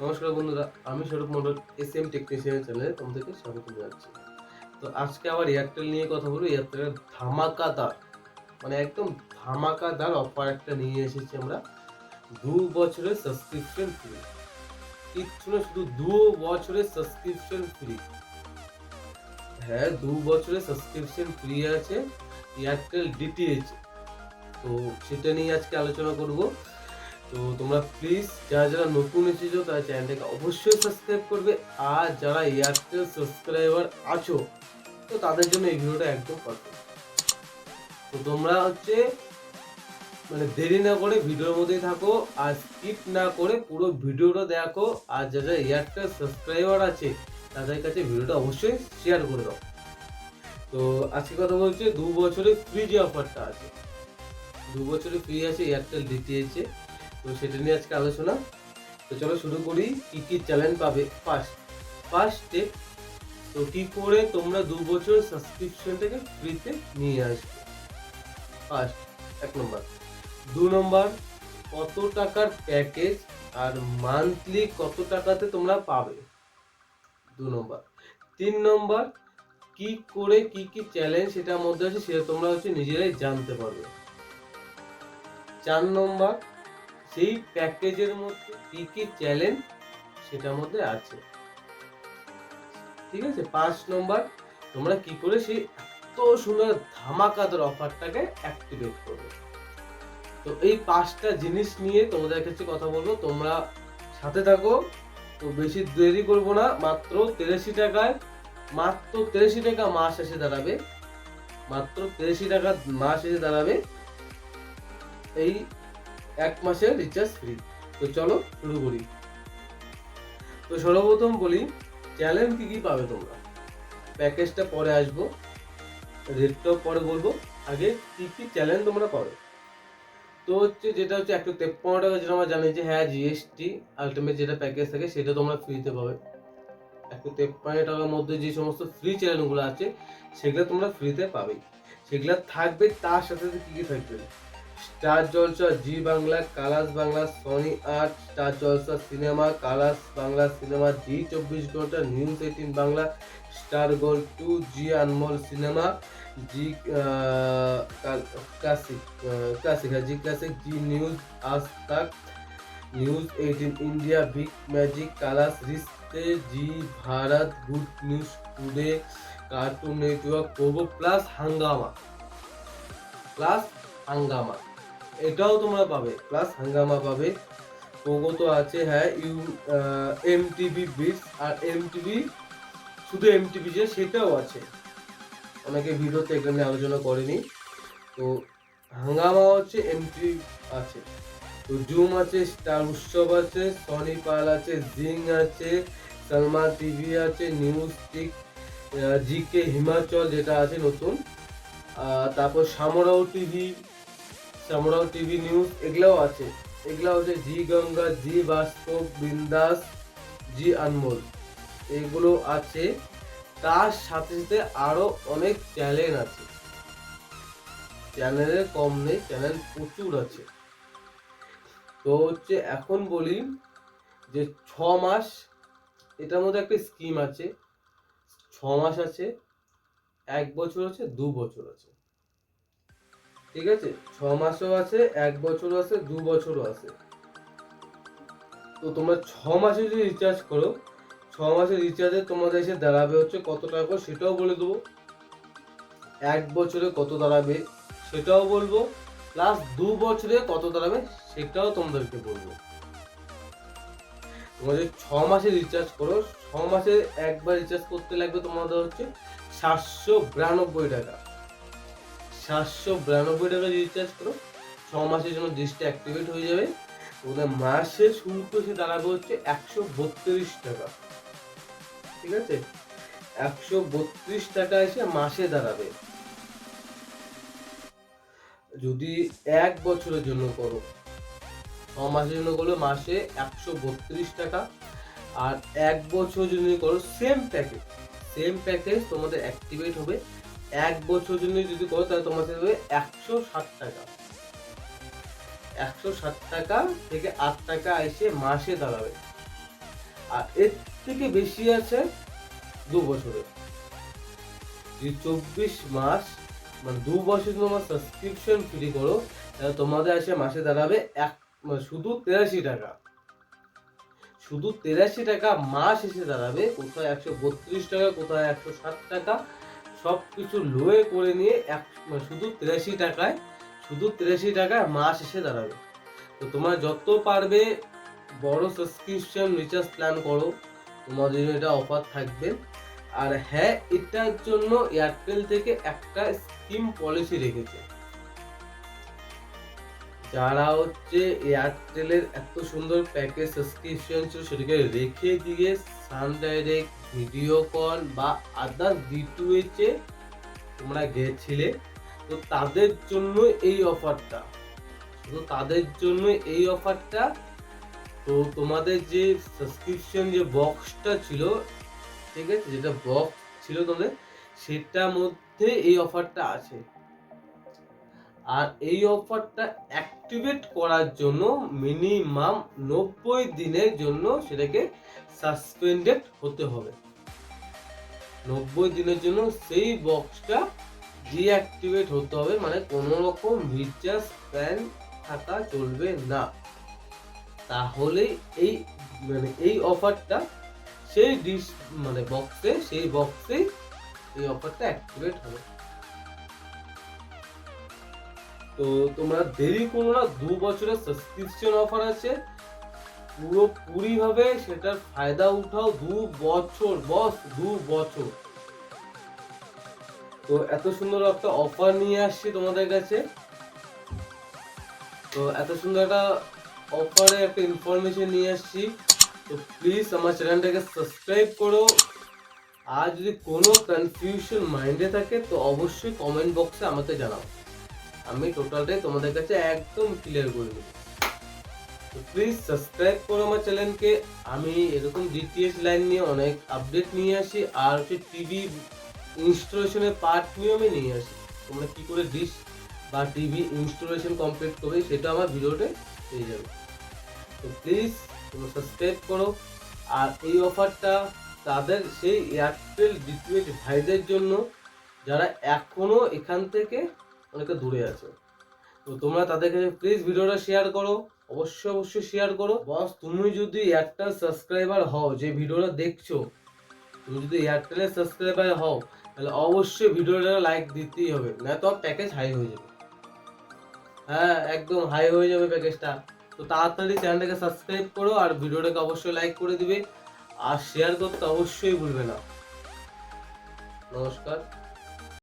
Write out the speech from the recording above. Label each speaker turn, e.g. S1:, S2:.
S1: নমস্কার বন্ধুরা, আমি স্বরূপ মন্ডল এস এম টেকনিশিয়ান চ্যানেলে তোমাদেরকে স্বাগত জানাচ্ছি। তো আজকে আবার এয়ারটেল নিয়ে কথা বলব এয়ারটেলের ধামাকাদার মানে একদম ধামাকাদার অফার একটা নিয়ে এসেছি আমরা। দু বছরের সাবস্ক্রিপশন ফ্রি কিচ্ছু না, শুধু দু বছরের সাবস্ক্রিপশন ফ্রি হ্যাঁ দু বছরের সাবস্ক্রিপশন ফ্রি আছে এয়ারটেল ডিটিএইচ তো সেটা নিয়ে আজকে আলোচনা করব। তো তোমরা প্লিজ যারা যারা নতুন এসেছ, তারা চ্যানেলটাকে অবশ্যই সাবস্ক্রাইব করবে। আর যারা এয়ারটেল সাবস্ক্রাইবার আছো, তো তাদের জন্য এই ভিডিওটা একদম পারফেক্ট তো তোমরা হচ্ছে মানে দেরি না করে ভিডিওর মধ্যেই থাকো, আর স্কিপ না করে পুরো ভিডিওটা দেখো। আর যারা যারা এয়ারটেল সাবস্ক্রাইবার আছে, তাদের কাছে ভিডিওটা অবশ্যই শেয়ার করে দাও। তো আজকে কথা বলছে, দু বছরের ফ্রি যে অফারটা আছে, দু বছরের ফ্রি আছে এয়ারটেল ডিটিএইচে তো সেটা নিয়ে আজকে আলোচনা। তো চলো শুরু করি, কি কি চ্যালেঞ্জ পাবে ফার্স্ট ফার্স্ট স্টেপ তো কি করে তোমরা দু বছর সাবস্ক্রিপশনটাকে ফ্রিতে নিয়ে আসবে? ফার্স্ট এক নম্বর দু নম্বর কত টাকার প্যাকেজ আর মান্থলি কত টাকাতে তোমরা পাবে? দু নম্বর তিন নম্বর কি করে কি কি চ্যালেঞ্জ সেটার মধ্যে আছে সেটা তোমরা হচ্ছে নিজেরাই জানতে পারবে। চার নম্বর সেই প্যাকেজের মধ্যে কি কি চ্যালেঞ্জ সেটার মধ্যে আছে। ঠিক আছে? পাঁচ নম্বর তোমরা কি করে সেই এত সুন্দর ধামাকাদার অফারটাকে অ্যাক্টিভেট করবে? তো এই পাঁচটা জিনিস নিয়ে তোমাদের কাছে কথা বলব। তোমরা সাথে থাকো, তো বেশি দেরি করব না। মাত্র তেরাশি টাকায়, মাত্র তেরাশি টাকা মাস এসে দাঁড়াবে। মাত্র তেরাশি টাকা মাস এসে দাঁড়াবে। এই এক মাসের রিচার্জ ফ্রি তো চলো শুরু করি। তো সর্বপ্রথম বলি চ্যালেঞ্জ কি কি পাবে তোমরা? প্যাকেজটা পরে আসব রেটটাও পরে বলব, আগে কি কি চ্যালেঞ্জ তোমরা পাবে? তো হচ্ছে যেটা হচ্ছে একশো তেপ্পান্ন টাকা যেটা আমরা জানি যে হ্যাঁ জিএসটি আলটিমেট যেটা প্যাকেজ থাকে সেটা তোমরা ফ্রিতে পাবে। একশো তেপ্পান্ন টাকার মধ্যে যে সমস্ত ফ্রি চ্যানেলগুলো আছে, সেগুলো তোমরা ফ্রিতে পাবেই। সেগুলো থাকবে তার সাথে সাথে কি কি থাকবে? Star Jalsha, Zee Bangla, Colors Bangla, Sony Aath Star Jalsha Cinema, Colors Bangla Cinema, Zee চব্বিশ ঘণ্টা, News Eighteen Bangla, Star Gold two, Zee Anmol Cinema, Zee Classic Classic Zee Classic, Zee News, Aaj Tak, News Eighteen India, Big Magic, Colors Rishtey, Zee Bharat, Good News Today, Cartoon Network, Pogo Plus Hungama Plus Hungama. এটাও তোমরা পাবে plus হাঙ্গামা পাবে। Pogo তো আছে হ্যাঁ U M TV Beats আর M TV শুধু এম টিভি যে, সেটাও আছে। অনেকে ভিডিওতে এখানে আলোচনা করেনি। তো হাঙ্গামা হচ্ছে এম আছে। তো জুম আছে, স্টার উৎসব আছে, সনি পাল আছে, জিং আছে সালমা টিভি আছে, নিউজ টিক জিকে হিমাচল যেটা আছে নতুন। তারপর সামরাও টিভি সামরাও টিভি নিউজ, এগুলাও আছে। এগুলা হচ্ছে জি গঙ্গা, জি বাস্তব বিন্দাস, জি আনমোল। এগুলো আছে। তার সাথে সাথে আরও অনেক চ্যানেল আছে। চ্যানেলের কম নেই চ্যানেল প্রচুর আছে। তো হচ্ছে এখন বলি যে ছ মাস, এটার মধ্যে একটা স্কিম আছে। ছ মাস আছে, এক বছর আছে, দু বছর আছে। ঠিক আছে? ছ মাসও আছে, এক বছরও আছে, দু বছরও আছে। তো তোমরা ছ মাসে যদি রিচার্জ করো, ছ মাসের রিচার্জে তোমাদের এসে দাঁড়াবে হচ্ছে কত টাকা করে সেটাও বলে দেবো। এক বছরে কত দাঁড়াবে সেটাও বলব প্লাস দু বছরে কত দাঁড়াবে সেটাও তোমাদেরকে বলব। তোমরা যদি ছ মাসে রিচার্জ করো, ছ মাসে একবার রিচার্জ করতে লাগবে তোমাদের হচ্ছে সাতশো বিরানব্বই টাকা। সাতশো বিরানব্বই টাকা রিচার্জ করো। ছ মাসের জন্য অ্যাক্টিভেট হয়ে যাবে। ওদের শুল্ক এসে দাঁড়াবে হচ্ছে একশো বত্রিশ টাকা। ঠিক আছে? একশো বত্রিশ টাকা এসে মাসে দাঁড়াবে। যদি এক বছরের জন্য করো, ছ মাসের জন্য করলে মাসে একশো বত্রিশ টাকা। আর এক বছর যদি করো সেম প্যাকেজ সেম প্যাকেজ তোমাদের অ্যাক্টিভেট হবে। এক বছর জন্য যদি করো, তাহলে তোমাদের হবে একশো ষাট টাকা। একশো ষাট টাকা থেকে আট টাকা এসে মাসে দাঁড়াবে। আর এর থেকে বেশি আছে দু বছরের যদি চব্বিশ মাস মানে দু বছর তোমার সাবস্ক্রিপশন ফ্রি করো, তাহলে তোমাদের আসে মাসে দাঁড়াবে এক মানে শুধু তেরাশি টাকা। শুধু তেরাশি টাকা মাস এসে দাঁড়াবে, কোথায় একশো বত্রিশ টাকা, কোথায় একশো ষাট টাকা সব কিছু লোয়ে করে নিয়ে এক মানে শুধু তিরাশি টাকায়, শুধু তিরাশি টাকায় মাস এসে দাঁড়াবে। তো তোমরা যত পারবে বড় সাবস্ক্রিপশন রিচার্জ প্ল্যান করো। তোমাদের এটা অফার থাকবে। আর হ্যাঁ এটার জন্য এয়ারটেল থেকে একটা স্কিম পলিসি রেখেছে। যারা হচ্ছে এয়ারটেলের এত সুন্দর প্যাকেজ সাবস্ক্রিপশন ছিল, সেটাকে রেখে দিয়ে সান ডাইরেক্ট ভিডিও কল বা আদার্স ডিটুয়েচে তোমরা গেছিলে, তো তাদের জন্য এই অফারটা তো তাদের জন্য এই অফারটা তো তোমাদের যে সাবস্ক্রিপশন যে বক্সটা ছিল, ঠিক আছে? যেটা বক্স ছিল তোমাদের, সেটার মধ্যে এই অফারটা আছে। আর এই অফারটা অ্যাক্টিভেট করার জন্য মিনিমাম নব্বই দিনের জন্য সেটাকে সাসপেন্ডেড হতে হবে। নব্বই দিনের জন্য সেই বক্সটা ডিঅ্যাক্টিভেট হতে হবে মানে কোনো রকম রিচার্জ প্ল্যান থাকা চলবে না। তাহলে এই মানে এই অফারটা সেই ডিস মানে বক্সে সেই বক্সে এই অফারটা অ্যাক্টিভেট হবে। তো তোমরা দেরি করো না, দু বছরের সাবস্ক্রিপশন অফার আছে। পুরোপুরি ভাবে সেটার ফায়দা উঠাও দু বছর, বস, দু বছর। তো এত সুন্দর একটা অফার নিয়ে আসছি তোমাদের কাছে। তো এত সুন্দর একটা অফারে একটা ইনফরমেশন নিয়ে আসছি। তো প্লিজ আমার চ্যানেলটাকে সাবস্ক্রাইব করো। আর যদি কোনো কনফিউশন মাইন্ডে থাকে, তো অবশ্যই কমেন্ট বক্সে আমাকে জানাও। আমি টোটালটাই তোমাদের কাছে একদম ক্লিয়ার করে দেবো। তো প্লিজ সাবস্ক্রাইব করো আমার চ্যানেলকে আমি এরকম ডিটিএস লাইন নিয়ে অনেক আপডেট নিয়ে আসি, আর হচ্ছে টিভি ইনস্টলেশনের পার্ট নিয়েও আমি নিয়ে আসি। তোমরা কী করে ডিশ বা টিভি ইনস্টলেশন কমপ্লিট করবে সেটা আমার ভিডিওতে পেয়ে যাবে। তো প্লিজ তোমরা সাবস্ক্রাইব করো, আর এই অফারটা তাদের সেই এয়ারটেল ডিটিএইচ ভাইদের জন্য, যারা এখনও এখান থেকে অনেকটা দূরে আছে। তো তোমরা তাদেরকে প্লিজ ভিডিওটা শেয়ার করো, অবশ্যই অবশ্যই শেয়ার করো। বস তুমি যদি এয়ারটেল সাবস্ক্রাইবার হও, যে ভিডিওটা দেখছ, তুমি যদি এয়ারটেলের সাবস্ক্রাইবার হও, তাহলে অবশ্যই ভিডিওটা লাইক দিতেই হবে। না তো প্যাকেজ হাই হয়ে যাবে। হ্যাঁ একদম হাই হয়ে যাবে প্যাকেজটা তো তাড়াতাড়ি চ্যানেলটাকে সাবস্ক্রাইব করো আর ভিডিওটাকে অবশ্যই লাইক করে দিবে। আর শেয়ার করতে অবশ্যই ভুলবে না। নমস্কার।